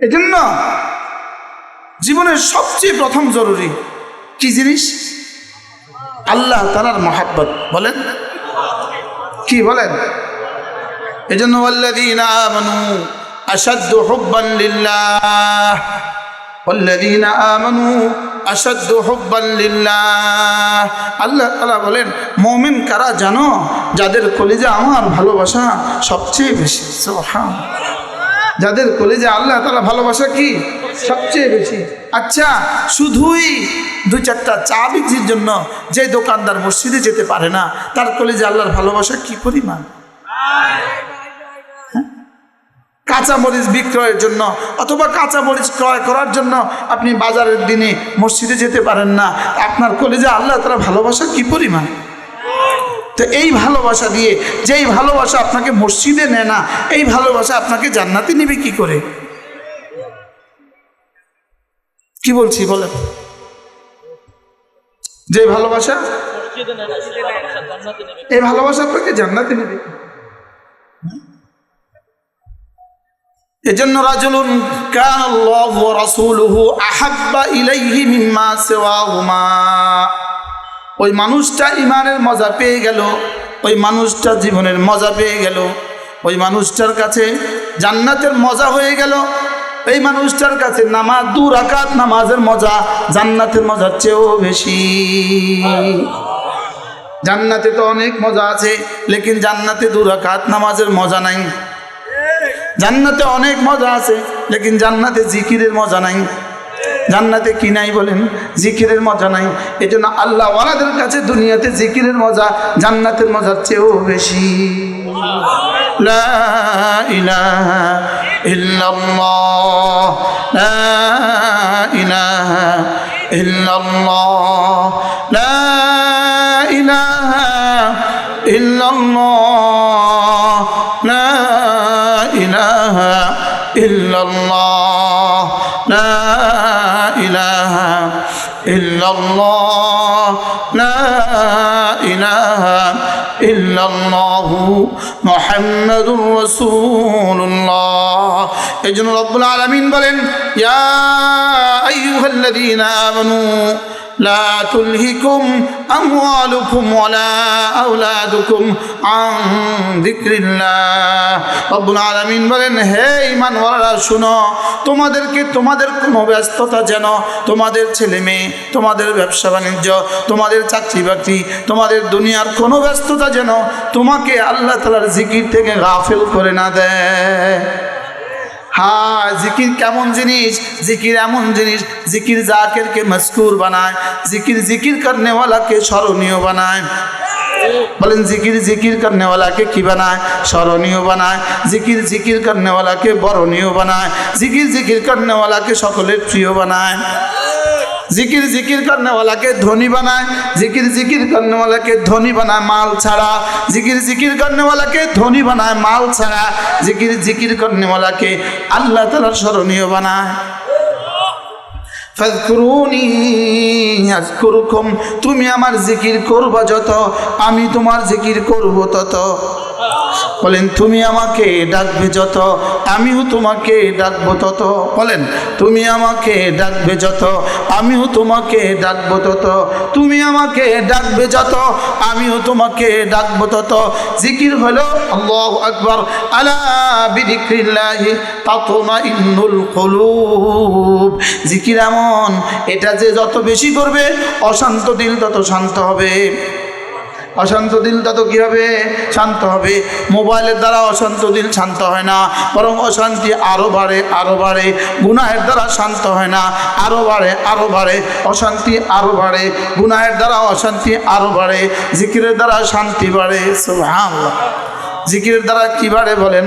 এজন্য জীবনের সবচেয়ে প্রথম জরুরি কি জিনিস আল্লাহ তালার মহাব্বত বলেন কি বলেন এজন্য والذين آمنوا أشد حبا لله والذين آمنوا أشد حبا لله আল্লাহ তাআলা বলেন মুমিন কারা জানো যাদের কলিজা আমার ভালোবাসা সবচেয়ে বেশি সুবহান যাদের কলিজা আল্লাহ তাআলা ভালোবাসা কি? সবচেয়ে বেশি। আচ্ছা শুধুই দুই চারটা চা বিক্রির জন্য যে দোকানদার মসজিদে যেতে পারে না, তার কলিজা আল্লাহর ভালোবাসা কি পরিমাণ? কাঁচামরিচ বিক্রয়ের জন্য অথবা কাঁচামরিচ ক্রয় করার জন্য আপনি বাজারের দিনে মসজিদে যেতে পারেন না, আপনার কলেজে আল্লাহ তারা ভালোবাসা কি পরিমাণ? তো এই ভালোবাসা দিয়ে যেই ভালোবাসা আপনাকে মসজিদে নেয় না, এই ভালোবাসা আপনাকে জান্নাতে নেবে কি করে? কি বলছি বলেন? যে ভালোবাসা? এই ভালোবাসা আপনাকে জান্নাতে নেবে এজন্য রাজুলুন কান আল্লাহ রাসূলুহু আহাব্বা ইলাইহি মিম্মা সিওয়াহুমা। ওই মানুষটা ইমানের মজা পেয়ে গেল, ওই মানুষটা জীবনের মজা পেয়ে গেল, ওই মানুষটার কাছে জান্নাতের মজা হয়ে গেল, এই মানুষটার কাছে নামাজ দু রাকাত নামাজের মজা জান্নাতের মজার চেয়েও বেশি। জান্নাতে তো অনেক মজা আছে, লেকিন জান্নাতে দু রাকাত নামাজের মজা নাই। জান্নাতে অনেক মজা আছে, লেকিন জান্নাতে জিকিরের মজা নাই। জান্নাতে কি নাই বলেন? জিকিরের মজা নাই। এই জন্য আল্লাহ ওয়ালাদের কাছে দুনিয়াতে জিকিরের মজা, জান্নাতের মজার চেয়েও বেশি। লা ইলাহা ইল্লাল্লাহ। লা ইলাহা ইল্লাল্লাহ। লা ইলাহা ইল্লাল্লাহ। লা ইলাহা ইল্লাল্লাহ। ইল্লাল্লাহ লা ইলাহা ইল্লাল্লাহ মুহাম্মাদুর রাসূলুল্লাহ এজন্য রব্বুল আলামিন বলেন ইয়া আইয়ুহাল্লাযীনা আমানু لا تلهكم أموالكم ولا أولادكم عن ذكر الله رب العالمين বলেন হে ইমানওয়ালারা শুনো তোমাদেরকে তোমাদের কোনো ব্যস্ততা যেন তোমাদের ছেলে মেয়ে তোমাদের ব্যবসা বাণিজ্য তোমাদের চাকরি বাকরি তোমাদের দুনিয়ার কোনো ব্যস্ততা যেন তোমাকে আল্লাহ তালার জিকির থেকে গাফেল করে না দেয় হ্যাঁ জিকির কেমন জিনিস? জিকির এমন জিনিস, জিকির জাকেরকে মস্কুর বানায়, জিকির জিকির করনেওয়ালাকে স্মরণীয় বানায়। বলেন জিকির জিকির করনেওয়ালাকে কি বানায়? স্মরণীয় বানায়। জিকির জিকির করনেওয়ালাকে বরণীয় বানায়। জিকির জিকির করনেওয়ালাকে সকলের প্রিয় বানায়। জিকির জিকির করনেওয়ালাকে ধনী বানায়, জিকির জিকির করনেওয়ালাকে ধনী বানায় মাল ছাড়া। জিকির জিকির করনেওয়ালাকে ধনী বানায় মাল ছাড়া। জিকির জিকির করনেওয়ালাকে আল্লাহ তালার স্মরণীয় বানায়। তুমি আমার জিকির করবা যত, আমি তোমার জিকির করব তত। বলেন, তুমি আমাকে ডাকবে যত, আমিও তোমাকে ডাকবো তত। বলেন, তুমি আমাকে ডাকবে যত, আমিও তোমাকে ডাকবো তত। তুমি আমাকে ডাকবে যত, আমিও তোমাকে ডাকবো তত। জিকির হলো, আল্লাহ আকবর, আলা বিদিক্রিল্লাহি তাতমাইন্নুল কুলুব। জিকির এমন, এটা যে যত বেশি করবে, অশান্ত দিল তত শান্ত হবে। অশান্ত দিলটা তো কী হবে শান্ত হবে? মোবাইলের দ্বারা অশান্ত দিল শান্ত হয় না, বরং অশান্তি আরও বাড়ে আরও বাড়ে। গুনাহের দ্বারা শান্ত হয় না আরও বাড়ে আরও বাড়ে। অশান্তি আরও বাড়ে, গুনাহের দ্বারা অশান্তি আরও বাড়ে। জিকিরের দ্বারা শান্তি বাড়ে, সুবহানাল্লাহ। জিকিরের দ্বারা কী বাড়ে বলেন?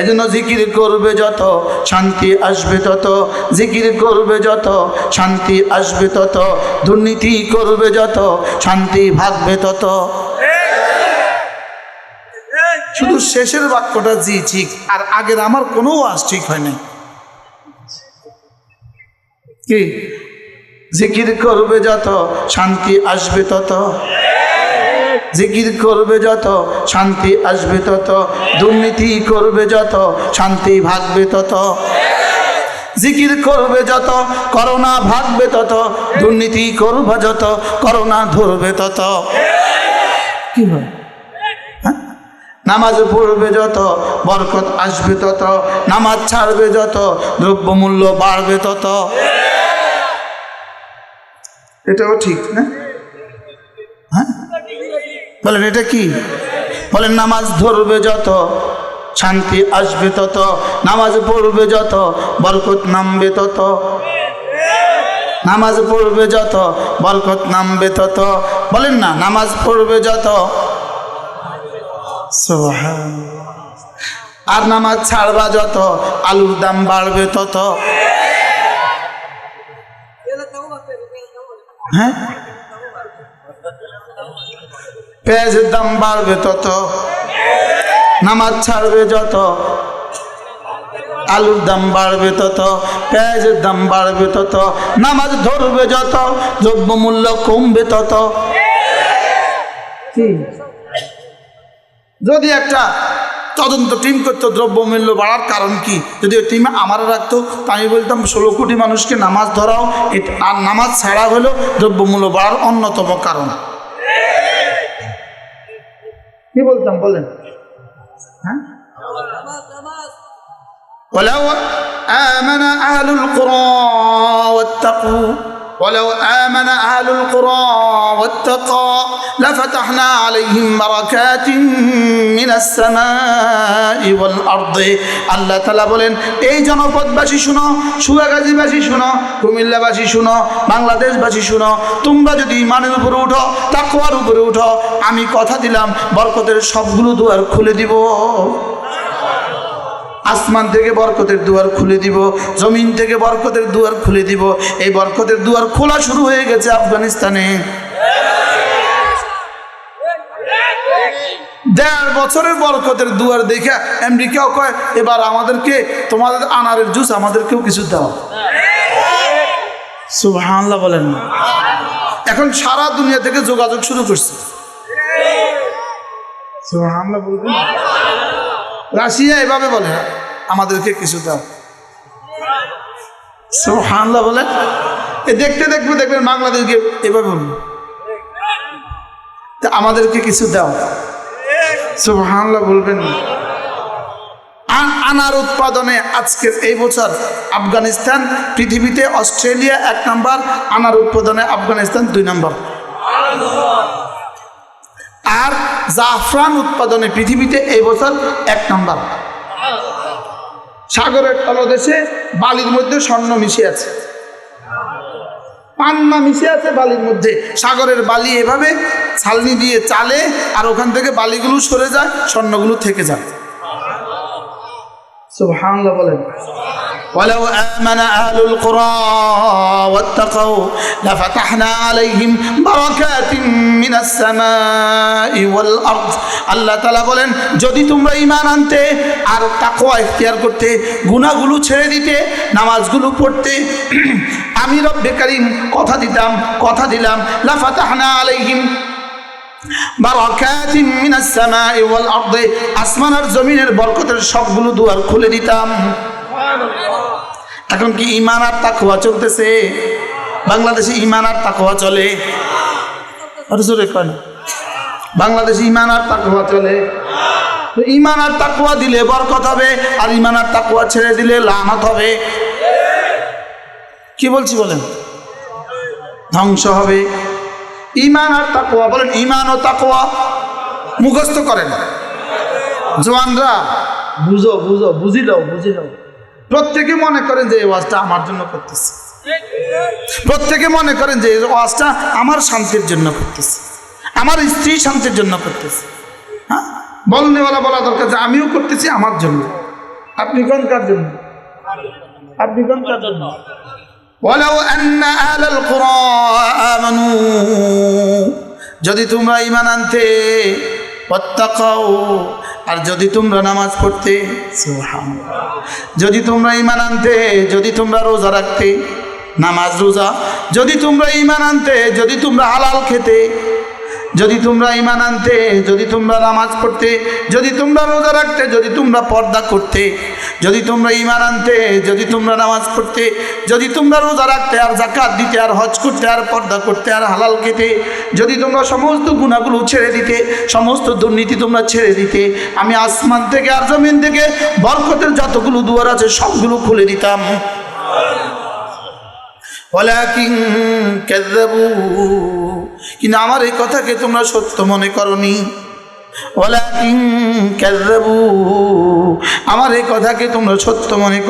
এজন্য জিকির করবে যত, শান্তি আসবে তত, জিকির করবে যত, শান্তি আসবে তত, দুর্নীতি করবে যত, শান্তি ভাগবে তত। শুধু শেষের বাক্যটা জি, ঠিক, আর আগের আমার কোনো আজ ঠিক হয় নাই। কি? জিকির করবে যত, শান্তি আসবে তত। জিকির করবে যত, শান্তি আসবে তত, দুর্নীতি করবে যত, শান্তি ভাগবে তত। জিকির করবে যত, করোনা ভাগবে তত, দুর্নীতি করবে যত, করোনা ধরবে তত। কি হয়? হ্যাঁ? নামাজ পড়বে যত, বরকত আসবে তত, নামাজ ছাড়বে যত, দ্রব্যমূল্য বাড়বে তত। এটাও ঠিক না? হ্যাঁ? বলেন, এটা কি? বলেন, নামাজ ধরবে যত, শান্তি আসবে তত, নামাজ পড়বে যত, বরকত নামবে তত। নামাজ পড়বে যত, বরকত নামবে তত। বলেন না, নামাজ পড়বে যত। আর নামাজ ছাড়বা যত, আলুর দাম বাড়বে তত। হ্যাঁ? পেঁয়াজের দাম বাড়বে তত নামাজ ছাড়বে যত আলুর দাম বাড়বে তত পেঁয়াজের দাম বাড়বে তত নামাজ ধরবে যত দ্রব্যমূল্য কমবে তত। যদি একটা তদন্ত টিম করতো দ্রব্যমূল্য বাড়ার কারণ কি? যদি ওই টিমে আমার রাখতো তা আমি বলতাম ষোলো কোটি মানুষকে নামাজ ধরাও আর নামাজ ছাড়া হলো দ্রব্যমূল্য বাড়ার অন্যতম কারণ। কি বলতাম বলেন হ্যাঁ ولو آمن أهل القرى واتقوا ولو آمن أهل القرى واتقى لفتحنا عليهم بركات من السماء والأرض আল্লাহ তালা বলেন এই জনপদবাসী শুনো সুয়াগাজীবাসী শুনো কুমিল্লাবাসী শুনো বাংলাদেশবাসী শুনো তোমরা যদি ইমানের উপরে উঠো তাকুয়ার উপরে উঠো আমি কথা দিলাম বরকতের সবগুলো দুয়ার খুলে দিব আসমান থেকে বরকতের দুয়ার খুলে দিব জমিন থেকে বরকতের দুয়ার খুলে দিব। এই বরকতের দুয়ার খোলা শুরু হয়ে গেছে আফগানিস্তানে। দেড় বছরের বরকতের দুয়ার দেখে আমেরিকাও কয় এবার আমাদেরকে তোমাদের আনারের জুস আমাদেরকেও কিছু দাও। সুবহানাল্লাহ বলেন না। এখন সারা দুনিয়া থেকে যোগাযোগ শুরু করছে। সুবহানাল্লাহ বলবেন রাশিয়া এভাবে বলে, আমাদেরকে কিছু দাও। সুবহানাল্লাহ বলে। এ দেখতে দেখবে দেখবেন বাংলাদেশকে এভাবে বলবে তা আমাদেরকে কিছু দাও। সুবহানাল্লাহ বলবেন। না আনার উৎপাদনে আজকের এই বছর আফগানিস্তান, পৃথিবীতে অস্ট্রেলিয়া এক নম্বর, আনার উৎপাদনে আফগানিস্তান দুই নম্বর। আর জাফরান উৎপাদনে পৃথিবীতে এই বছর এক নম্বর। সাগরের তলদেশে বালির মধ্যে স্বর্ণ মিশে আছে। পান্না মিশে আছে বালির মধ্যে। সাগরের বালি এভাবে ছালনি দিয়ে চালে আর ওখান থেকে বালিগুলো সরে যায়, স্বর্ণগুলো থেকে যায়। সুবহানাল্লাহ বলেন। ولو آمن أهل القرى واتقوا لفتحنا عليهم بركات من السماء والأرض আল্লাহ তালা বলেন যদি তোমরা ইমান আনতে আর তাকওয়া ইখতিয়ার করতে গুনাহগুলো ছেড়ে দিতে নামাজগুলো পড়তে আমি রব্বে কারিম কথা দিতাম কথা দিলাম লাফাতাহনা আলাইহিম বারাকাতিন মিনাস সামাই ওয়াল আরদি আসমান আর জমিনের বরকতের সবগুলো দুয়ার খুলে দিতাম এখন কি ইমান আর তাকওয়া চলতেছে? বাংলাদেশে ইমান আর তাকওয়া চলে। বাংলাদেশে ইমান আর তাকওয়া চলে। ইমান আর তাকওয়া দিলে বরকত হবে, আর ইমান আর তাকওয়া ছেড়ে দিলে লানত হবে। কি বলছি বলেন? ধ্বংস হবে। ইমান আর তাকওয়া, বলেন ইমান ও তাকওয়া মুখস্থ করেন। জোয়ানরা, বুঝো বুঝো বুঝি লও বুঝি লও প্রত্যেকে মনে করেন যে এই ওয়াজটা আমার জন্য করতেছে প্রত্যেকে মনে করেন যে এই ওয়াজটা আমার শান্তির জন্য করতেছে আমার স্ত্রী শান্তির জন্য করতেছে হ্যাঁ বলনেওয়ালা বলা দরকার যে আমিও করতেছি আমার জন্য আপনি কোন কার জন্য আপনি কোন কার জন্য ولو أن أهل القرى آمنوا যদি তোমরা ইমান আনতে প্রত্যাকাও আর যদি তোমরা নামাজ পড়তে। যদি তোমরা ইমান আনতে, যদি তোমরা রোজা রাখতে, নামাজ রোজা যদি তোমরা ইমান আনতে, যদি তোমরা হালাল খেতে যদি তোমরা ইমান আনতে যদি তোমরা নামাজ পড়তে যদি তোমরা রোজা রাখতে যদি তোমরা পর্দা করতে যদি তোমরা ইমান আনতে যদি তোমরা নামাজ পড়তে যদি তোমরা রোজা রাখতে আর জাকাত দিতে আর হজ করতে আর পর্দা করতে আর হালাল খেতে যদি তোমরা সমস্ত গুণাগুলো ছেড়ে দিতে সমস্ত দুর্নীতি তোমরা ছেড়ে দিতে আমি আসমান থেকে আর জমিন থেকে বরকতের যতগুলো দুয়ার আছে সবগুলো খুলে দিতাম। ওয়ালাকিন কাযাবু কিন্তু আমার এই কথাকে তোমরা সত্য মনে কাযাবু আমার এই কথাকে তোমরা সত্য মনে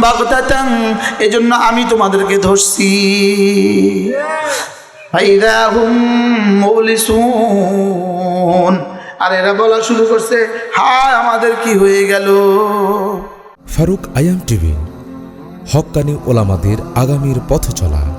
বাগতাতান। এজন্য আমি তোমাদেরকে ধরছি। আর এরা বলা শুরু করছে, হায়, আমাদের কি হয়ে গেল? ফারুক আয়াম টিভি হক্কানি ওলামাদের আগামীর পথ চলা